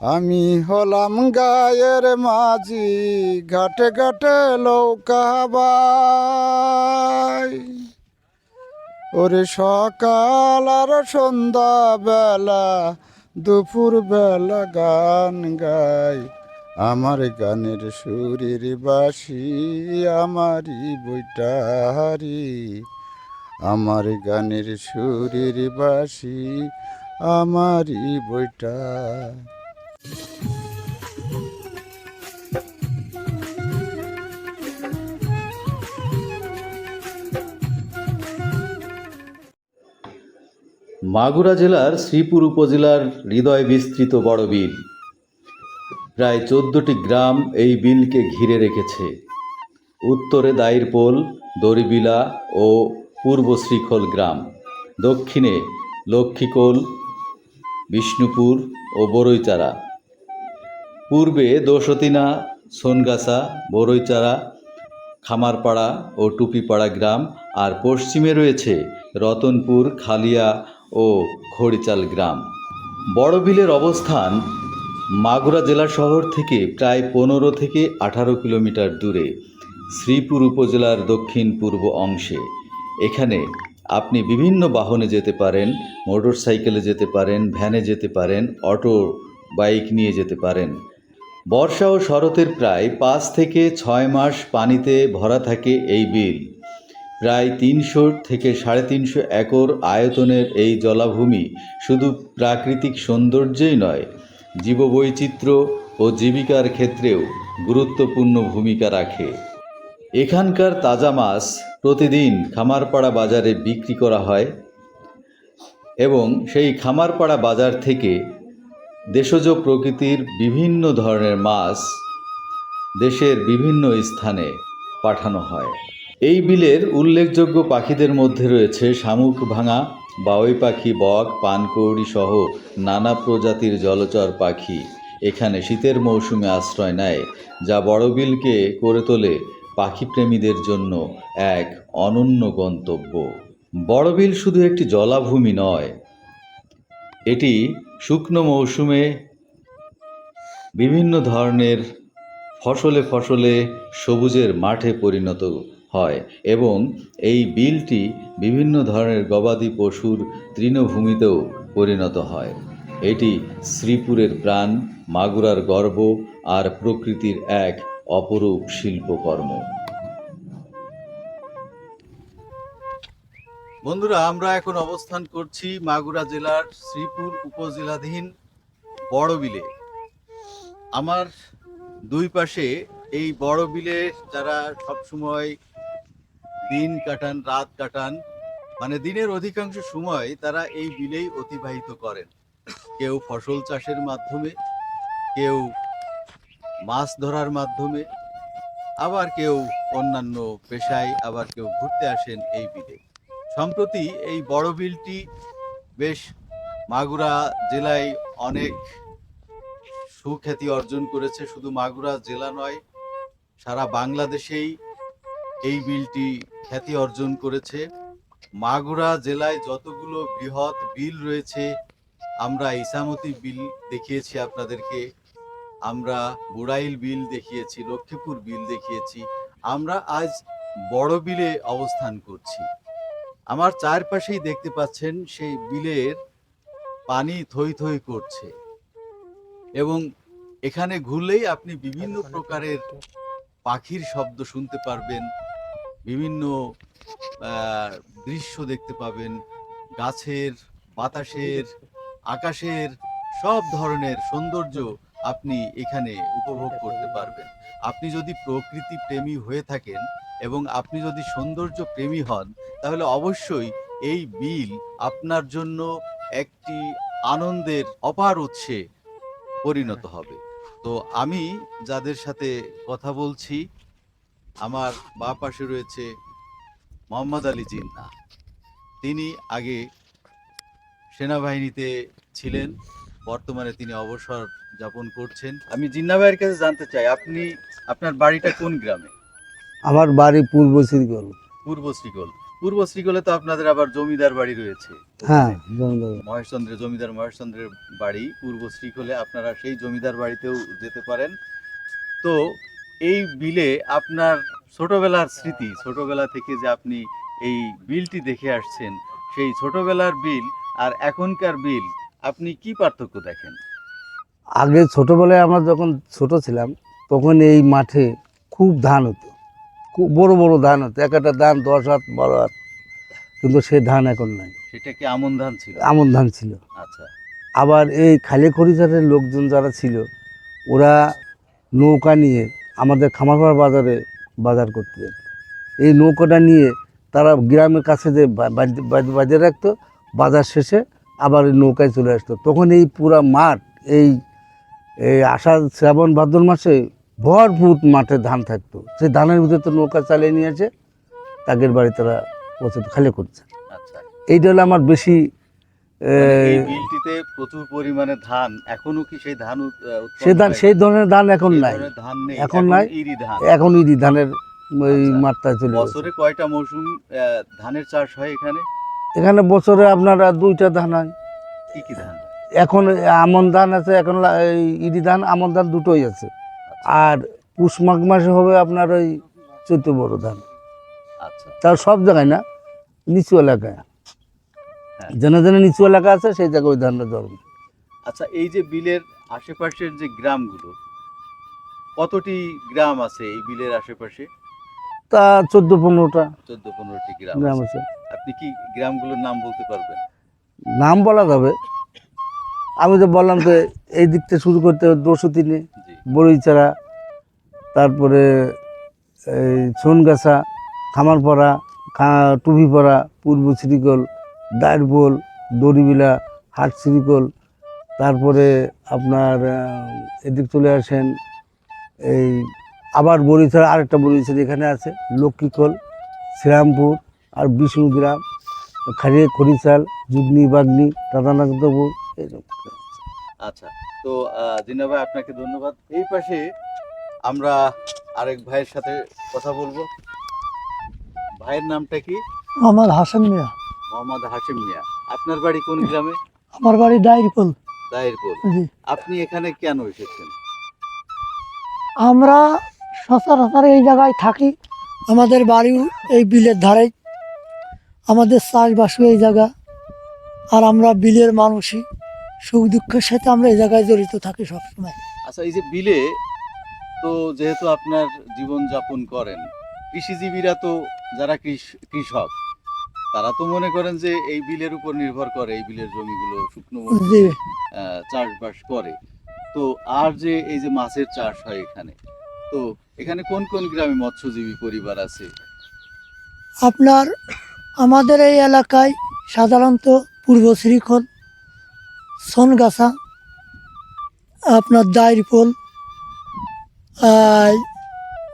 আমি হলাম গায়ের মাঝি, ঘাটে ঘাটে লৌকাবাই ওরে সকাল আর সন্ধ্যা বেলা দুপুর বেলা গান গাই। আমার গানের সুরের বাসি আমারই বৈটারি আমার গানের সুরের বাসি আমারই বইটা মাগুরা জেলার শ্রীপুর উপজেলার হৃদয় বিস্তৃত বড় বিল। প্রায় চোদ্দটি গ্রাম এই বিলকে ঘিরে রেখেছে। উত্তরে দাইরপোল, দড়িবিলা ও পূর্ব শ্রীখোল গ্রাম। দক্ষিণে লক্ষ্মীকোল, বিষ্ণুপুর ও বড়ইচারা। পূর্বে দোসতিনা, সোনগাছা, বড়ইচারা, খামারপাড়া ও টুপিপাড়া গ্রাম আর পশ্চিমে রয়েছে রতনপুর, খালিয়া ও খড়িচাল গ্রাম। বড় বিলের অবস্থান মাগুরা জেলা শহর থেকে প্রায় পনেরো থেকে আঠারো কিলোমিটার দূরে, শ্রীপুর উপজেলার দক্ষিণ পূর্ব অংশে। এখানে আপনি বিভিন্ন বাহনে যেতে পারেন মোটর সাইকেলে যেতে পারেন, ভ্যানে যেতে পারেন, অটো, বাইক নিয়ে যেতে পারেন। বর্ষা ও শরতের প্রায় পাঁচ থেকে ছয় মাস পানিতে ভরা থাকে এই বিল। প্রায় তিনশো থেকে সাড়ে তিনশো একর আয়তনের এই জলাভূমি শুধু প্রাকৃতিক সৌন্দর্যই নয়, জীববৈচিত্র্য ও জীবিকার ক্ষেত্রেও গুরুত্বপূর্ণ ভূমিকা রাখে। এখানকার তাজা মাছ প্রতিদিন খামারপাড়া বাজারে বিক্রি করা হয় এবং সেই খামারপাড়া বাজার থেকে দেশজ প্রকৃতির বিভিন্ন ধরনের মাছ দেশের বিভিন্ন স্থানে পাঠানো হয়। এই বিলের উল্লেখযোগ্য পাখিদের মধ্যে রয়েছে শামুক ভাঙা বাউই পাখি, বক, পানকৌড়ি সহ নানা প্রজাতির জলচর পাখি এখানে শীতের মৌসুমে আশ্রয় নেয়, যা বড় বিলকে করে তোলে পাখিপ্রেমীদের জন্য এক অনন্য গন্তব্য। বড় বিল শুধু একটি জলাভূমি নয়, এটি শুকনো মৌসুমে বিভিন্ন ধরনের ফসলে ফসলে সবুজের মাঠে পরিণত হয় এবং এই বিলটি বিভিন্ন ধরনের গবাদি পশুর তৃণভূমিতেও পরিণত হয়। এটি শ্রীপুরের প্রাণ, মাগুরার গর্ব আর প্রকৃতির এক অপরূপ শিল্পকর্ম। বন্ধুরা, আমরা এখন অবস্থান করছি মাগুরা জেলার শ্রীপুর উপজেলাধীন বড় বিলে আমার দুই পাশে এই বড় বিলে যারা সবসময় দিন কাটান, রাত কাটান মানে দিনের অধিকাংশ সময় তারা এই বিলেই অতিবাহিত করেন। কেউ ফসল চাষের মাধ্যমে, কেউ মাছ ধরার মাধ্যমে, আবার কেউ অন্যান্য পেশায় আবার কেউ ঘুরতে আসেন এই বিলে। সম্প্রতি এই বড় বিলটি বেশ মাগুরা জেলায় অনেক সুখ্যাতি অর্জন করেছে। শুধু মাগুরা জেলা নয়, সারা বাংলাদেশেই এই বিলটি খ্যাতি অর্জন করেছে। মাগুরা জেলায় যতগুলো বৃহৎ বিল রয়েছে, আমরা ইসামতি বিল দেখিয়েছি আপনাদেরকে, আমরা বুড়াইল বিল দেখিয়েছি, লক্ষ্মীপুর বিল দেখিয়েছি, আমরা আজ বড় বিলে অবস্থান করছি। আমার চারপাশেই দেখতে পাচ্ছেন সেই বিলের পানি থই থই করছে। এবং এখানে ঘুরলেই আপনি বিভিন্ন প্রকারের পাখির শব্দ শুনতে পারবেন বিভিন্ন দৃশ্য দেখতে পাবেন গাছের বাতাসের আকাশের সব ধরনের সৌন্দর্য আপনি এখানে উপভোগ করতে পারবেন। আপনি যদি প্রকৃতি প্রেমী হয়ে থাকেন এবং আপনি যদি সৌন্দর্য প্রেমী হন তাহলে অবশ্যই এই বিল আপনার জন্য একটি আনন্দের অপার উৎসে পরিণত হবে। তো আমি যাদের সাথে কথা বলছি আমার বা পাশে রয়েছে মোহাম্মদ আলী জিন্না। তিনি আগে সেনাবাহিনীতে ছিলেন বর্তমানে তিনি অবসর যাপন করছেন। আমি জিন্না ভাইয়ের কাছে জানতে চাই আপনি আপনার বাড়িটা কোন গ্রামে? আমার বাড়ি পূর্ব শ্রীগল। পূর্ব শ্রীগোল। পূর্ব শ্রীকোলে তো আপনাদের আবার জমিদার বাড়ি রয়েছে। হ্যাঁ মহেশচন্দ্রের জমিদার মহেশচন্দ্রের বাড়ি পূর্ব শ্রীকোলে আপনারা সেই জমিদার বাড়িতেও যেতে পারেন। তো এই বিলে আপনার ছোটবেলার স্মৃতি ছোটবেলা থেকে যে আপনি এই বিলটি দেখে আসছেন সেই ছোটবেলার বিল আর এখনকার বিল আপনি কি পার্থক্য দেখেন? আগে ছোটবেলায় আমরা যখন ছোট ছিলাম তখন এই মাঠে খুব ধান হতো। বড় বড় ধান হতো এক একটা ধান দশ হাত বারো হাত। কিন্তু সে ধান এখন নাই। সেটা কি আমন ধান ছিল? আমন ধান ছিল। আচ্ছা। আবার এই খালি খরিচারের লোকজন যারা ছিল ওরা নৌকা নিয়ে আমাদের খামারপাড়া বাজারে বাজার করতে যেত। এই নৌকাটা নিয়ে তারা গ্রামের কাছে যে বাজ- বাজারে রাখতো বাজার শেষে আবার এই নৌকায় চলে আসতো। তখন এই পুরা মাঠ এই এই আষাঢ় শ্রাবণ ভাদ্র মাসে ভরপুর মাঠে ধান থাকতো। সেই ধানের ভিতরে তো নৌকা চালিয়ে নিয়ে আসে তাদের বাড়ি তারা পৌঁছে খালি করছে। আচ্ছা। এইটা হলো আমার বেশি মানে বিলটিতে প্রচুর পরিমাণে ধান এখনও কি সেই ধান উৎ- আহ, উৎপন্ন সে ধান সেই ধরনের ধান এখন নাই। এখন নাই। ইরি ধান। এখন ইদি ধানের ওই আচ্ছা। মাত্রায় চলে বছরে কয়টা মৌসুম ধানের চাষ হয় এখানে? এখানে বছরে আপনার দুইটা ধান হয়। কি কি ধান? এখন আমন ধান আছে এখন ইদি ধান আমন ধান দুটোই আছে। আর পুষ মাঘ মাসে হবে আপনার ওই চৈত্র বড় ধান আচ্ছা। তার সব জায়গায় না নিচু এলাকায়। হ্যাঁ। যেন যেন নিচু এলাকা আছে সেই জায়গায় ওই ধানটা জন্ম। আচ্ছা এই যে বিলের আশেপাশের যে গ্রামগুলো কতটি গ্রাম আছে এই বিলের আশেপাশে? তা চোদ্দ পনেরোটা চোদ্দ পনেরোটি গ্রাম গ্রাম আছে। আপনি কি গ্রামগুলোর নাম বলতে পারবেন? নাম বলা যাবে। আমি তো বললাম তো এই দিক থেকে শুরু করতে হবে দোষতিনে বড়ইচারা তারপরে এই সোনগাছা, খামারপাড়া টুপিপাড়া, পূর্ব শ্রীকল দায়েরবোল দড়িবিলা, হাট শ্রীকল তারপরে আপনার এদিক চলে আসেন, এই আবার বড়িছাড়া আরেকটা বড়িছাড়া এখানে আছে, লক্ষ্মীকল, শ্রীরামপুর আর বিষ্ণুগ্রাম খারিয়ে খরিচাল যুগনি বাগনি টাটানাগদপুর এইরকম আচ্ছা তো জিনা ভাই আপনাকে ধন্যবাদ। এই পাশে আমরা আরেক ভাইয়ের সাথে কথা বলব। ভাইয়ের নামটা কি? আমার হাসান মিয়া। মোহাম্মদ হাশিম মিয়া। আপনার বাড়ি কোন গ্রামে? আমার বাড়ি ডায়েরিপল দায়েরপুর আপনি এখানে কেন এসেছেন? আমরা সচরাচর এই জায়গায় থাকি। আমাদের বাড়িও এই বিলের ধারে আমাদের চাষবাসও এই জায়গা। আর আমরা বিলের মানুষই। সুখ দুঃখের সাথে আমরা এই জায়গায় জড়িত থাকি সবসময়। আচ্ছা এই যে বিলে তো যেহেতু আপনার জীবন যাপন করেন কৃষিজীবীরা তো যারা কৃষক তারা তো মনে করেন যে এই বিলের উপর নির্ভর করে এই বিলের জমিগুলো শুকনো চাষবাস করে। তো আর যে এই যে মাছের চাষ হয় এখানে তো এখানে কোন কোন গ্রামে মৎস্যজীবী পরিবার আছে? আপনার আমাদের এই এলাকায় সাধারণত পূর্ব শ্রীখল সোনগাছা আপনার দায়েরপোল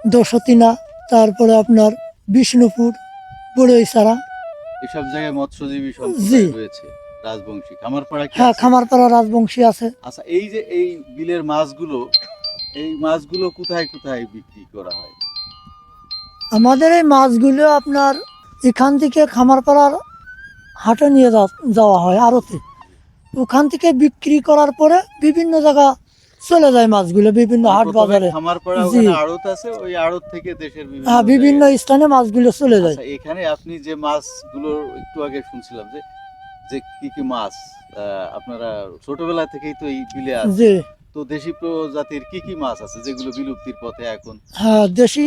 দশতিনা তারপরে আপনার বিষ্ণুপুর বড়ইসারা এসব জায়গায় মৎস্যজীবী জি। রয়েছে রাজবংশী। খামারপাড়া হ্যাঁ খামারপাড়া রাজবংশী আছে। আচ্ছা এই যে এই বিলের মাছগুলো এই মাছগুলো কোথায় কোথায় বিক্রি করা হয়? আমাদের এই মাছগুলো আপনার এখান থেকে খামারপাড়ার হাটে নিয়ে যাওয়া হয় আড়তে। ওখান থেকে বিক্রি করার পরে বিভিন্ন জায়গা চলে যায় মাছগুলো বিভিন্ন হাট বাজারে। খামারপাড়া জি। ওখানে আড়ত আছে ওই আড়ত থেকে দেশের বিভিন্ন হ্যাঁ, বিভিন্ন স্থানে মাছগুলো চলে যায়। আচ্ছা এখানে আপনি যে মাছগুলো একটু আগে শুনছিলাম যে যে কি কি মাছ আপনারা ছোটবেলা থেকেই তো এই বিলে আছে তো দেশি প্রজাতির কি কি মাছ আছে যেগুলো বিলুপ্তির পথে এখন? হ্যাঁ দেশি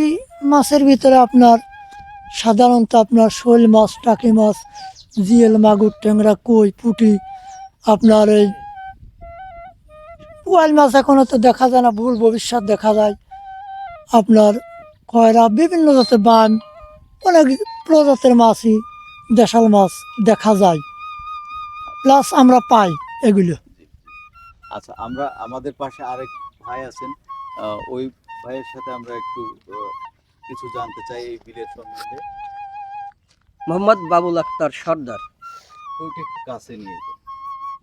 মাছের ভিতরে আপনার সাধারণত আপনার শোল মাছ টাকি মাছ জিয়েল মাগুর ট্যাংরা কই পুঁটি আপনার এই পোয়াল মাছ এখনও তো দেখা যায় না ভুল ভবিষ্যৎ দেখা যায়। আপনার কয়রা বিভিন্ন জাতের বান অনেক প্রজাতির মাছই দেশাল মাছ দেখা যায়। প্লাস আমরা পাই এগুলো। আচ্ছা আমরা আমাদের পাশে আরেক ভাই আছেন। ওই ভাইয়ের সাথে আমরা একটু কিছু জানতে চাই এই বিলের সম্বন্ধে। মোহাম্মদ বাবুল আক্তার সর্দার। ওইটা একটু কাছে নিয়ে।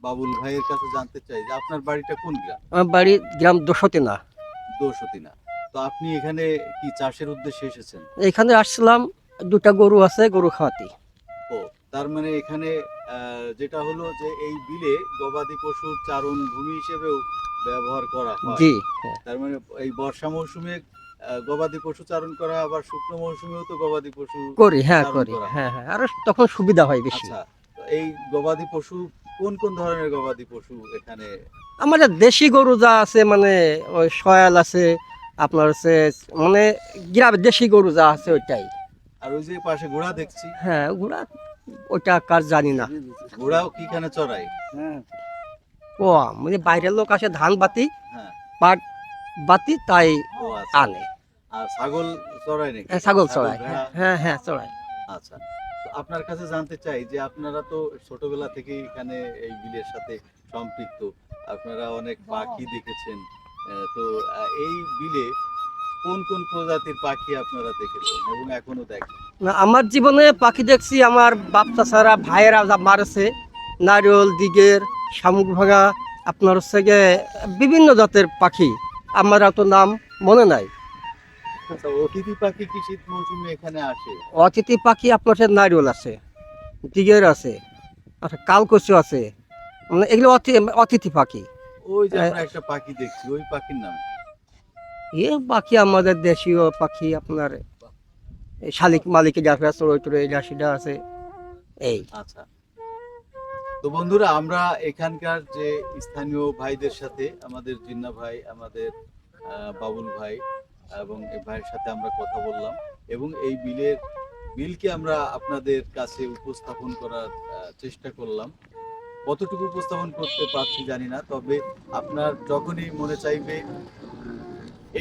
বাবুল ভাইয়ের কাছে জানতে চাই যে আপনার বাড়িটা কোন গ্রাম? আমার বাড়ি গ্রাম দোষতে না দোষতিনা তো আপনি এখানে কি চাষের উদ্দেশ্যে এসেছেন? এখানে আসছিলাম দুটা গরু আছে গরু খাওয়াতে। তার মানে এখানে যেটা হলো যে এই বিলে গবাদি পশুর চারণ ভূমি হিসেবেও ব্যবহার করা হয়। জি হ্যাঁ। তার মানে এই বর্ষা মৌসুমে গবাদি পশু চারণ করা আবার শুকনো মৌসুমেও তো গবাদি পশু করি হ্যাঁ করি হ্যাঁ। হ্যাঁ আরও তখন সুবিধা হয় বেশি। আচ্ছা এই গবাদি পশু কোন কোন ধরনের গবাদি পশু এখানে? আমাদের দেশি গরু যা আছে মানে ওই সয়াল আছে আপনার হচ্ছে মানে গ্রামের দেশি গরু যা আছে ওইটাই। আর ওই যে পাশে ঘোড়া দেখছি। হ্যাঁ ঘোড়া ওইটা কার জানি না। ঘোড়াও কি এখানে চড়াই হ্যাঁ। ও মানে বাইরের লোক আসে ধান বাতি হ্যাঁ। পাট বাতি তাই আচ্ছা। আনে। আর ছাগল চড়াই নাকি? হ্যাঁ, ছাগল চড়ায় ভেড়া? হ্যাঁ হ্যাঁ চড়াই আচ্ছা। আপনার কাছে জানতে চাই যে আপনারা তো ছোটবেলা থেকেই এখানে এই বিলের সাথে সম্পৃক্ত। আপনারা অনেক পাখি দেখেছেন। তো এই বিলে কোন কোন প্রজাতির পাখি আপনারা দেখেছেন এবং এখনও দেখেন? না আমার জীবনে পাখি দেখছি আমার বাপ চাচারা ভাইয়েরা যা মারছে নারিয়ল দিগের শামুক ভাঙা আপনার হচ্ছে গিয়ে বিভিন্ন জাতের পাখি। আমার তো নাম মনে নাই। আচ্ছা অতিথি পাখি কি শীত মৌসুমে এখানে আসে? অতিথি পাখি আপনার নারিয়ল আছে দিগের আছে আচ্ছা কালকচু আছে। মানে এগুলো অতিথি পাখি। ওই যে। আমরা একটা পাখি দেখছি ওই পাখির নাম? এ পাখি আমাদের দেশীয় পাখি আপনার শালিক মালিকে এটা সেটা আছে এই। আচ্ছা। তো বন্ধুরা আমরা এখানকার যে স্থানীয় ভাইদের সাথে আমাদের জিন্না ভাই আমাদের আহ, বাবুল ভাই এবং এই ভাইয়ের সাথে আমরা কথা বললাম এবং এই বিলের বিলকে আমরা আপনাদের কাছে উপস্থাপন করার চেষ্টা করলাম। কতটুকু উপস্থাপন করতে পারছি জানি না, তবে আপনার যখনই মনে চাইবে,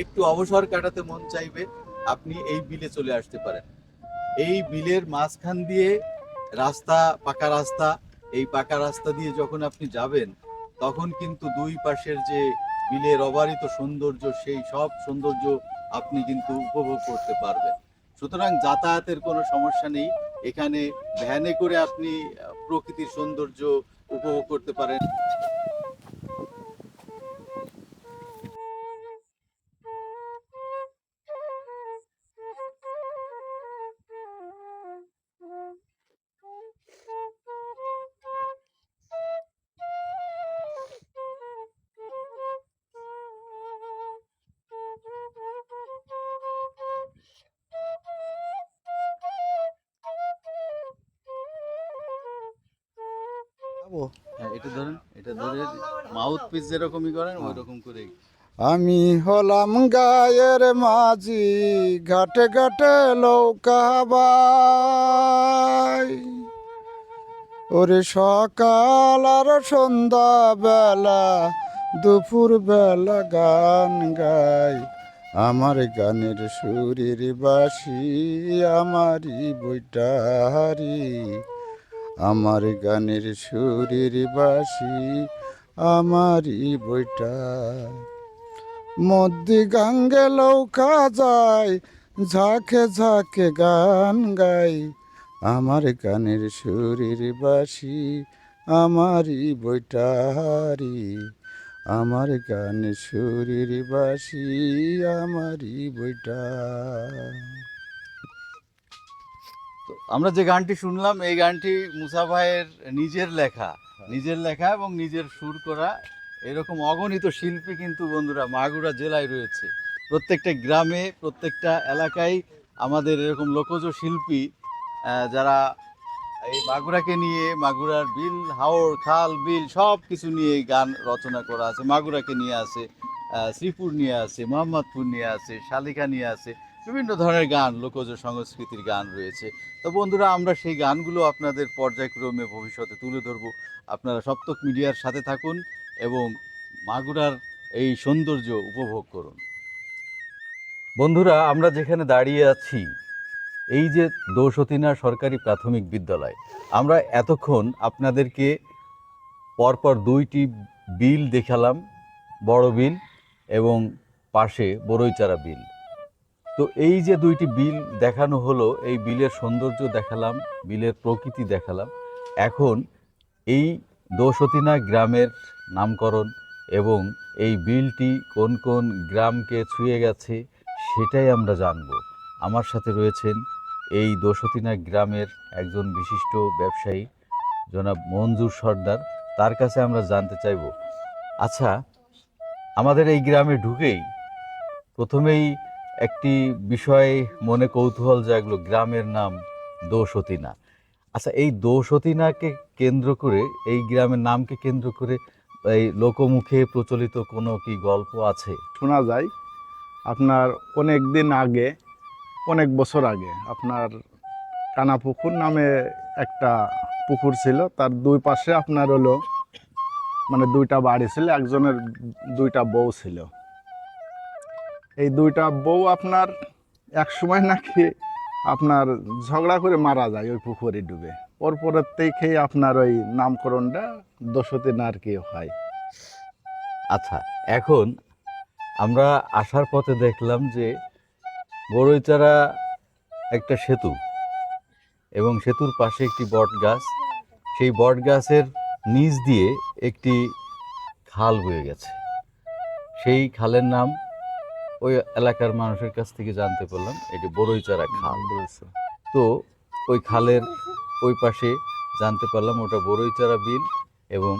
একটু অবসর কাটাতে মন চাইবে, আপনি এই বিলে চলে আসতে পারেন। এই বিলের মাঝখান দিয়ে রাস্তা, পাকা রাস্তা, এই পাকা রাস্তা দিয়ে যখন আপনি যাবেন, তখন কিন্তু দুই পাশের যে বিলের অবারিত সৌন্দর্য, সেই সব সৌন্দর্য আপনি কিন্তু উপভোগ করতে পারবেন। সুতরাং যাতায়াতের কোনো সমস্যা নেই। এখানে ভ্যানে করে আপনি প্রকৃতির সৌন্দর্য উপভোগ করতে পারেন। হ্যাঁ এটা ধরেন এটা ধরে মাউথ পিস যেরকমই করেন ওই রকম করে আমি হলাম গায়ের মাঝি ঘাটে ঘাটে লৌকাবাই ওরে সকাল আর সন্ধ্যা বেলা দুপুর বেলা গান গাই। আমার গানের সুরের বাসি আমারই বৈটারি আমার গানের সুরের বাসি আমারই বইটা। মধ্যে গাঙ্গে লৌকা যায় ঝাঁকে ঝাঁকে গান গাই। আমার গানের সুরের বাসি আমারই বইটারি আমার গানের সুরের বাসি আমারই বইটা। আমরা যে গানটি শুনলাম, এই গানটি মুসা ভাইয়ের নিজের লেখা নিজের লেখা এবং নিজের সুর করা এরকম অগণিত শিল্পী কিন্তু বন্ধুরা মাগুরা জেলায় রয়েছে। প্রত্যেকটা গ্রামে, প্রত্যেকটা এলাকায় আমাদের এরকম লোকজ শিল্পী যারা এই মাগুরাকে নিয়ে মাগুরার বিল হাওড় খাল, বিল সব কিছু নিয়ে গান রচনা করা আছে। মাগুরাকে নিয়ে আছে শ্রীপুর নিয়ে আছে, মোহাম্মদপুর নিয়ে আছে, শালিকা নিয়ে আছে। বিভিন্ন ধরনের গান, লোকজ সংস্কৃতির গান রয়েছে। তো বন্ধুরা, আমরা সেই গানগুলো আপনাদের পর্যায়ক্রমে ভবিষ্যতে তুলে ধরবো। আপনারা সপ্তক মিডিয়ার সাথে থাকুন এবং মাগুরার এই সৌন্দর্য উপভোগ করুন। বন্ধুরা, আমরা যেখানে দাঁড়িয়ে আছি, এই যে দোষতিনা সরকারি প্রাথমিক বিদ্যালয়, আমরা এতক্ষণ আপনাদেরকে পরপর দুইটি বিল দেখালাম, বড় বিল এবং পাশে বড়ইচারা বিল। তো এই যে দুইটি বিল দেখানো হলো, এই বিলের সৌন্দর্য দেখালাম, বিলের প্রকৃতি দেখালাম। এখন এই দোসতিনা গ্রামের নামকরণ এবং এই বিলটি কোন কোন গ্রামকে ছুঁয়ে গেছে সেটাই আমরা জানব। আমার সাথে রয়েছেন এই দোসতিনা গ্রামের একজন বিশিষ্ট ব্যবসায়ী, জনাব মঞ্জুর সর্দার। তার কাছে আমরা জানতে চাইব আচ্ছা আমাদের এই গ্রামে ঢুকেই প্রথমেই একটি বিষয় মনে কৌতূহল জাগলো, গ্রামের নাম দোসতিনা। আচ্ছা এই দোসতিনাকে কেন্দ্র করে, এই গ্রামের নামকে কেন্দ্র করে এই লোকমুখে প্রচলিত কোনো কি গল্প আছে? শোনা যায়, আপনার অনেক দিন আগে, অনেক বছর আগে, আপনার কানাপুকুর নামে একটা পুকুর ছিল, তার দুই পাশে আপনার হলো মানে দুইটা বাড়ি ছিল, একজনের দুইটা বউ ছিল। এই দুইটা বউ আপনার এক সময় নাকি আপনার ঝগড়া করে মারা যায় ওই পুকুরে ডুবে। পরপরের থেকেই আপনার ওই নামকরণটা দশদিন আর কি হয়। আচ্ছা এখন আমরা আসার পথে দেখলাম যে বড়ইচারা একটা সেতু এবং সেতুর পাশে একটি বট গাছ সেই বট গাছের নিচ দিয়ে একটি খাল বয়ে গেছে। সেই খালের নাম ওই এলাকার মানুষের কাছ থেকে জানতে পারলাম এটি বড়ইচারা খাল। বলেছে। তো ওই খালের ওই পাশে জানতে পারলাম ওটা বড়ইচারা বিল এবং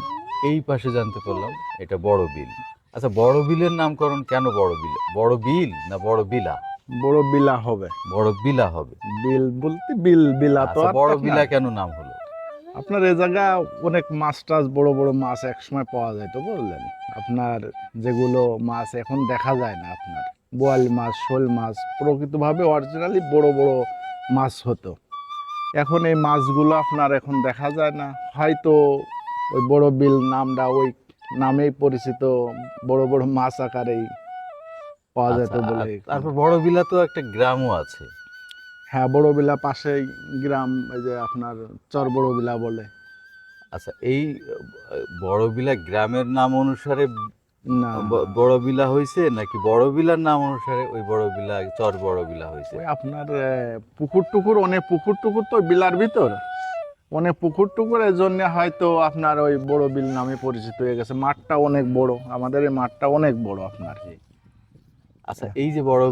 এই পাশে জানতে পারলাম এটা বড় বিল। আচ্ছা বড় বিলের নামকরণ কেন বড় বিল? বড় বিল না বড় বিলা? বড় বিলা হবে। বড় বিলা হবে। বিল বলতে বিল বিলা তো আচ্ছা, বড় বিলা কেন নাম হলো? আপনার এ জায়গা অনেক মাছ টাছ বড় বড় মাছ এক সময় পাওয়া যায় তো বললেন? আপনার যেগুলো মাছ এখন দেখা যায় না আপনার। বোয়াল মাছ শোল মাছ প্রকৃতভাবে অরিজিনালি বড় বড় মাছ হতো। এখন এই মাছগুলো আপনার এখন দেখা যায় না। হয়তো ওই বড় বিল নামটা ওই নামেই পরিচিত বড় বড় মাছ আকারেই পাওয়া যেত আচ্ছা, বলে তারপর বড় বিলা তো একটা গ্রামও আছে। হ্যাঁ বড় বিলা পাশেই গ্রাম এই যে আপনার চর বড় বিলা। বলে আচ্ছা এই আহ, বড় বিলা গ্রামের নাম অনুসারে না। ব- বড় বিলা হয়েছে নাকি বড় বিলার নাম অনুসারে ওই বড় বিলা চর বড় বিলা হয়েছে আপনার পুকুর টুকুর অনেক পুকুর টুকুর তো বিলার ভিতর। অনেক পুকুর টুকুরের জন্য হয়তো আপনার ওই বড় বিল নামে পরিচিত হয়ে গেছে। মাঠটা অনেক বড় আমাদের এই মাঠটা অনেক বড় আপনার। আচ্ছা এই যে বড়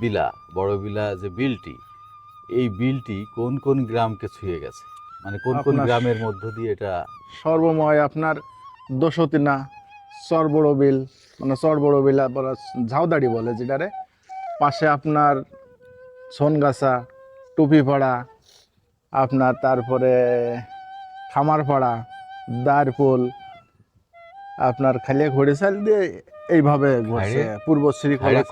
বিলা বড় বিলা যে বিলটি এই বিলটি কোন কোন গ্রামকে ছুঁয়ে গেছে? মানে কোন কোন গ্রামের মধ্য দিয়ে এটা সর্বময় আপনার দশতিনা চর বড় বিল মানে চর বড় বিল ঝাউদাড়ি বলে যেটারে। পাশে আপনার সোনগাছা টুপিপাড়া আপনার তারপরে খামারপাড়া দারপোল আপনার খালিয়া খড়িশাল দিয়ে এইভাবে ঘুরছে? পূর্ব শ্রীকলা খাইড়া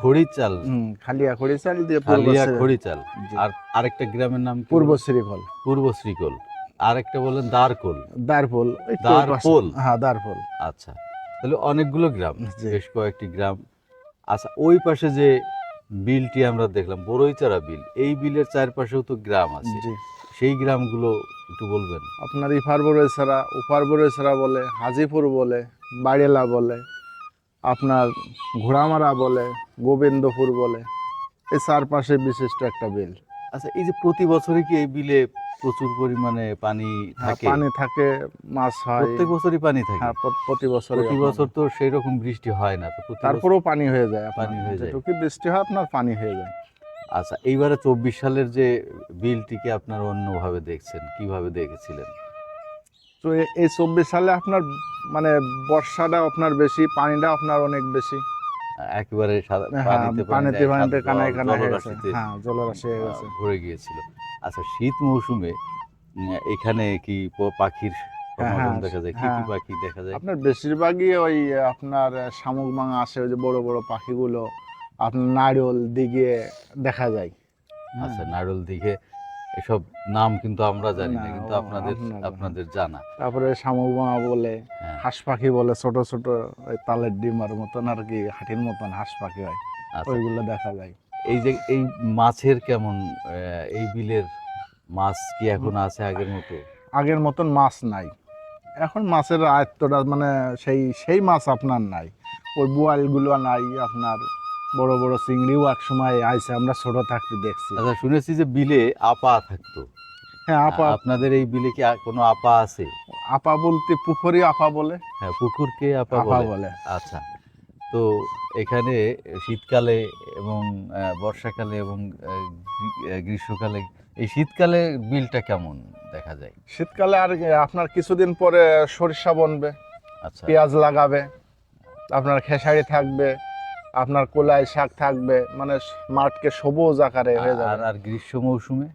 হুম খালিয়া খড়িশাল দিয়ে খালিয়া শ্রী- খড়ি চাল জি। আর আরেকটা গ্রামের নাম পূর্ব? শ্রীকল পূর্ব শ্রীকোল আরেকটা বললেন দারকোল দারপোল। দারপোল? হ্যাঁ দারপোল আচ্ছা তাহলে অনেকগুলো গ্রাম বেশ কয়েকটি গ্রাম। আচ্ছা ওই পাশে যে বিলটি আমরা দেখলাম বড়ইচারা বিল এই বিলের চারপাশেও তো গ্রাম আছে। সেই গ্রামগুলো একটু বলবেন। আপনার ইফার বড়েছাড়া উপার বড়েছাড়া বলে হাজিপুর বলে বাড়েলা বলে আপনার ঘোড়ামারা বলে গোবিন্দপুর বলে এই চারপাশে বিশিষ্ট একটা বিল। আচ্ছা এই যে প্রতি বছরই কি এই বিলে প্রচুর পরিমাণে পানি হ্যাঁ, থাকে? পানি থাকে মাছ হয়। প্রত্যেক বছরই পানি থাকে? হ্যাঁ প্রতি বছর প্রতি বছর তো সেই রকম বৃষ্টি হয় না তো তারপরেও পানি হয়ে যায় পানি হয়ে যায়। যেটুকু বৃষ্টি হয় আপনার পানি হয়ে যায়। আচ্ছা এইবারে চব্বিশ সালের যে বিলটিকে আপনার অন্যভাবে দেখছেন কীভাবে দেখেছিলেন? তো এই চব্বিশ সালে আপনার মানে বর্ষাটা আপনার বেশি পানিটা আপনার অনেক বেশি। একেবারে হ্যাঁ পানিতে পানিতে কানায় কানায় হয়ে জলরাশি হয়ে গেছে। ভরে গিয়েছিল। আচ্ছা শীত মৌসুমে এখানে কি পাখির হ্যাঁ, দেখা যায়? কি কি। পাখি দেখা যায়? আপনার বেশিরভাগই ওই আপনার শামুক মাঙা আসে ওই যে বড় বড় পাখিগুলো আপনার নারিয়ল দিকে দেখা যায়। আচ্ছা। নারল দিঘে এসব নাম কিন্তু আমরা জানি না কিন্তু আপনাদের আপনাদের জানা। তারপরে শামুক মাঙা বলে হ্যাঁ। হাঁস পাখি বলে ছোট ছোট ওই তালের ডিমার মতন আর কি হাটির মতন হাঁস পাখি হয়। আচ্ছা। ওইগুলো দেখা যায়। এই যে এই মাছের কেমন এই বিলের মাছ কি এখন আছে আগের মতো? আগের মতন মাছ নাই। এখন মাছের আয়ত্তটা মানে সেই সেই মাছ আপনার নাই। ওই বোয়ালগুলো নাই আপনার। বড় বড় চিংড়িও এক সময় আইসে আমরা ছোট থাকতে দেখছি। আচ্ছা শুনেছি যে বিলে আপা থাকতো। হ্যাঁ আপা আপনাদের এই বিলে কি কোনো আপা আছে? আপা বলতে পুকুরি আপা বলে। হ্যাঁ পুকুরকে আপা আপা বলে। আচ্ছা তো এখানে শীতকালে এবং বর্ষাকালে এবং গ্রীষ্মকালে এই শীতকালে বিলটা কেমন দেখা যায়? শীতকালে আর আপনার কিছুদিন পরে সরিষা বনবে আচ্ছা। পেঁয়াজ লাগাবে আপনার খেসারি থাকবে আপনার কোলাই শাক থাকবে মানে মাঠকে সবুজ আকারে হয়ে যাবে। আর গ্রীষ্ম মৌসুমে?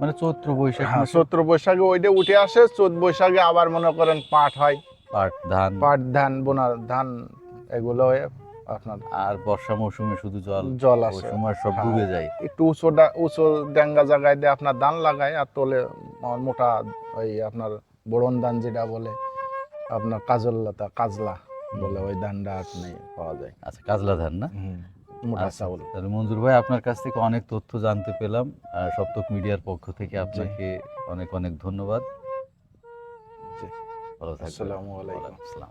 মানে চৈত্র বৈশাখ হ্যাঁ চৈত্র বৈশাখে ওইটা উঠে আসে চৈত বৈশাখে আবার মনে করেন পাট হয়। পাট ধান। পাট ধান বোনা ধান এগুলো হয়ে আপনার আর বর্ষা মৌসুমে শুধু জল? জল আসে। সময় সব হ্যাঁ। ডুবে যায়। একটু উঁচু উঁচু ডাঙ্গা জায়গায় দিয়ে আপনার ধান লাগায় আর তোলে মোটা ওই আপনার বড়ন ধান যেটা বলে আপনার কাজললতা কাজলা। বলে ওই ধানটা আপনি পাওয়া যায়। আচ্ছা কাজলা ধান না? মোটা আচ্ছা, চাউল। তাহলে মঞ্জুর ভাই আপনার কাছ থেকে অনেক তথ্য জানতে পেলাম আর সপ্তক মিডিয়ার পক্ষ থেকে আপনাকে অনেক অনেক ধন্যবাদ। ভালো থাকবেন। আসসালামু আলাইকুম। আসসালাম।